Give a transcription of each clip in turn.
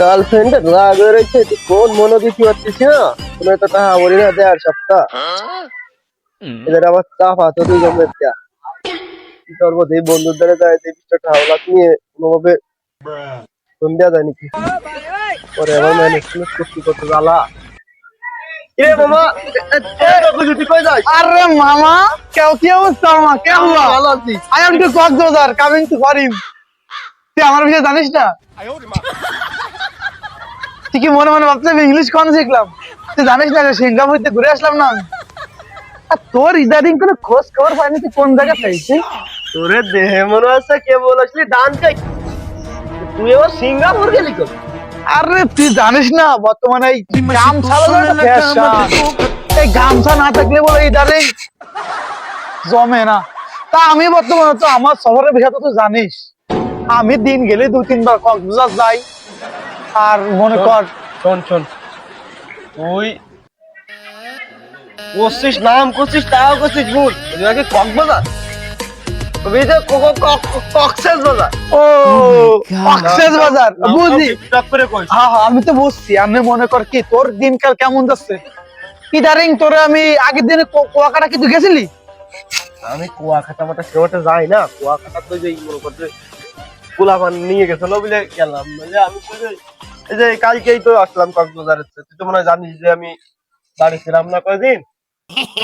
Girlfriend রাগ রয়েছে তুই কোন মনে দিতে পারছিস না তুমি তো তাহা বলি না দেড় সপ্তাহ এদের আবার চাপা তো তুই জমে কি করব এই বন্ধুর দ্বারা যায় এই টাকা লাখ নিয়ে কোনোভাবে দেওয়া যায় নাকি? পরে আবার করতে করতে জ্বালা। কিরে মামা তুই কই যাস? আরে মামা কেউ কি অবস্থা মামা কে ভালো আছি। I am to Cox's Bazar coming to ফরিম তুই আমার বিষয়ে জানিস না? তুই কি মনে মনে ভাবছিস আমি ইংলিশ কোন শিখলাম? তুই জানিস না যে সিঙ্গাপুরতে ঘুরে আসলাম না আর তোর ইদারিং কোনো খোঁজ খবর পাইনি তুই কোন জায়গা পেয়েছি তোরে দেহে মনে হচ্ছে কে বলেছিলি? ডান চাই তুই এবার সিঙ্গাপুর গেলি কবে আরে তুই জানিস না বর্তমানে এই গামছা। এই গামছা না থাকলে বলে ইদারিং জমে না। তা আমি বর্তমানে তো আমার শহরের বিষয় তো জানিস। আমি দিন গেলে দু তিনবার কক্সবাজার যাই। আর মনে কর শোন শোন। তুই করছিস নাম করছিস তাও করছিস ভুল। তুই আগে কক্সবাজার? তুমি যে কক্সেস বাজার ও কক্সেস বাজার টপ করে কই হ্যাঁ হ্যাঁ আমি তো বুঝছি আমি মনে কর কি তোর দিনকাল কেমন যাচ্ছে? ইদারিং তোরে আমি আগের দিনে কুয়াকাটা কি তুই গেছিলি? আমি কুয়াকাটা মাটা সেবাটা যাই না কুয়াকাটা তো যে মনে করতে কুলাপান নিয়ে গেছিল বলে গেলাম আমি এই যে কালকেই তো আসলাম কক্সবাজারের থেকে। তুই তো মনে হয় জানিস যে আমি বাড়ি ছিলাম না কয়দিন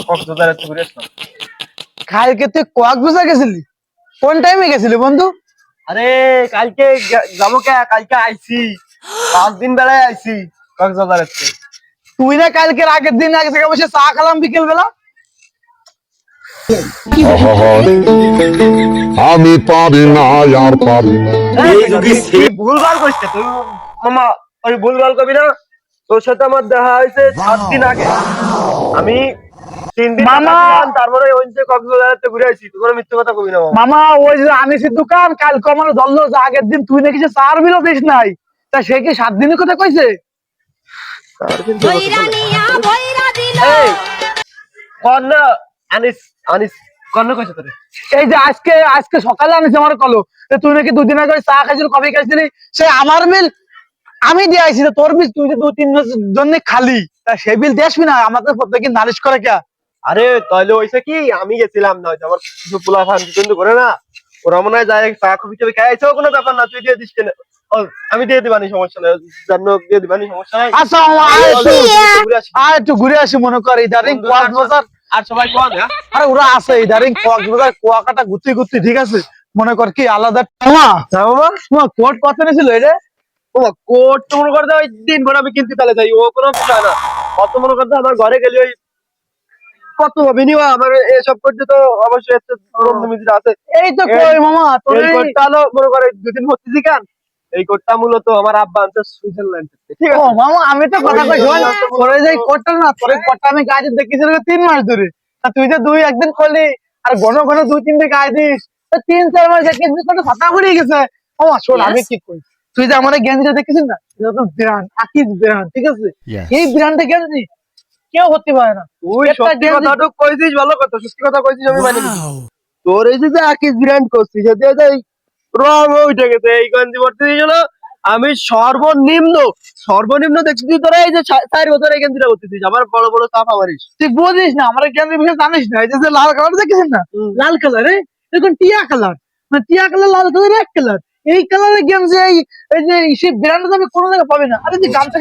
কক্সবাজারের ঘুরে আসলাম। কালকে তুই কক্সবাজার গেছিলি? কোন টাইমে গেছিলি বন্ধু? আরে কালকে যাব কে? কালকে আইছি। পাঁচ দিন বেলায় আইছি কক্সবাজারের থেকে তুই না কালকের আগের দিন আগে থেকে বসে চা খেলাম বিকেল বেলা আমি পারি না আর পারি না। ভুলভাল করিস তুই মামা ওই ভুলভাল কবি না। তোর সাথে আমার দেখা হয়েছে সাত দিন আগে। আমি তিন দিন মামা! তারপরে ওই যে ঘুরে আইছি তুই কোনো মিথ্যে কথা কবি না মামা। ওই যে আনিসের দোকান কালকে আমার ধরলো যে আগের দিন তুই নাকি যে চার বিলও দিস নাই তা সে কি সাত দিনের কথা কইছে? তার কন্যা আনিস আনিস কন্যা কইছে তোরে। এই যে আজকে আজকে সকালে আনিস আমার কলো তুই নাকি দুদিন আগে চা খাইছিলি কবে খাইছিলি সে আমার বিল আমি দিয়ে আইছি তো তোর বিল তুই দু তিন জন্য খালি তা সেই বিল আসবি না? আমাদের প্রত্যেকে নালিশ করে কে? আরে তাহলে হইছে কি? আমি গেছিলাম না আমার কিছু পোলা ফান কিন্তু করে না ওরা মনে হয় যায় চা কফি টফি খাই আইছেও কোনো ব্যাপার না তুই দিয়ে দিস কেন? আমি দিয়ে দিবানি সমস্যা নাই। জানো দিয়ে দিবানি সমস্যা নাই। আচ্ছা আয় একটু ঘুরে আসি। মনে কর ইদারিং বন্ধুরা, কক্সবাজার আর সবাই কোন হ্যাঁ? আরে ওরা আছে ইদারিং কক্সবাজার কুয়াকাটা ঘুরতে ঘুরতে ঠিক আছে? মনে কর কি আলাদা মামা। হ্যাঁ তোমার কোট কত নিয়েছিল এটা ও কোট তো মনে করতে ওই দিন ভর আমি কিনতে তাহলে যাই ও কোনো বিষয় না। কত মনে করতে আমার ঘরে গেলে ওই কত হবে নি আমার এসব করতে তো অবশ্যই একটা রমজান মিজির আছে। এই তো কই মামা তোর এই কোটটা হলো মনে করে দুদিন হচ্ছে কেন। এই কোটটা মূলত আমার আব্বা আনছে সুইজারল্যান্ড ঠিক আছে? মামা আমি তো কথা কই শোন তোর যে কোটটা না তোর কোটটা আমি গায়ে দেখেছিলাম তিন মাস ধরে। তা তুই যে দুই একদিন করলি আর ঘন ঘন দুই তিন তিনটে গায়ে দিস তিন চার মাস দেখেছিস কোনটা ফাটা পড়ে গেছে। ও শোন আমি কি কই তুই যে আমার গেঞ্জিটা দেখেছিস না? এটা তো ব্র্যান্ড আকিজ ব্র্যান্ড ঠিক আছে? এই ব্র্যান্ডে গেঞ্জি কেউ হতে পারে না। তুই সত্যি কথাটা কইছিস ভালো কথা সত্যি কথা কইছিস আমি মানি। তোর এই যে আকিস ব্র্যান্ড করছিস যদি এই রং উঠে গেছে এই গঞ্জি ভর্তি দিয়ে গেল আমি সর্বনিম্ন সর্বনিম্ন দেখছি তুই তোরা এই যে চার বছর এই গেঞ্জিটা করতেছিস আমার বড় বড় চাপা মারিস। তুই বুঝিস না আমার গেঞ্জির বিষয়ে জানিস না? এই যে যে লাল কালার দেখেছিস না? লাল কালার এখন টিয়া কালার মানে টিয়া কালার লাল কালার এক কালার এই কালারের গেঞ্জি এই এই যে সে ব্র্যান্ড আমি কোনো জায়গায় পাবে না আরে যে গামছা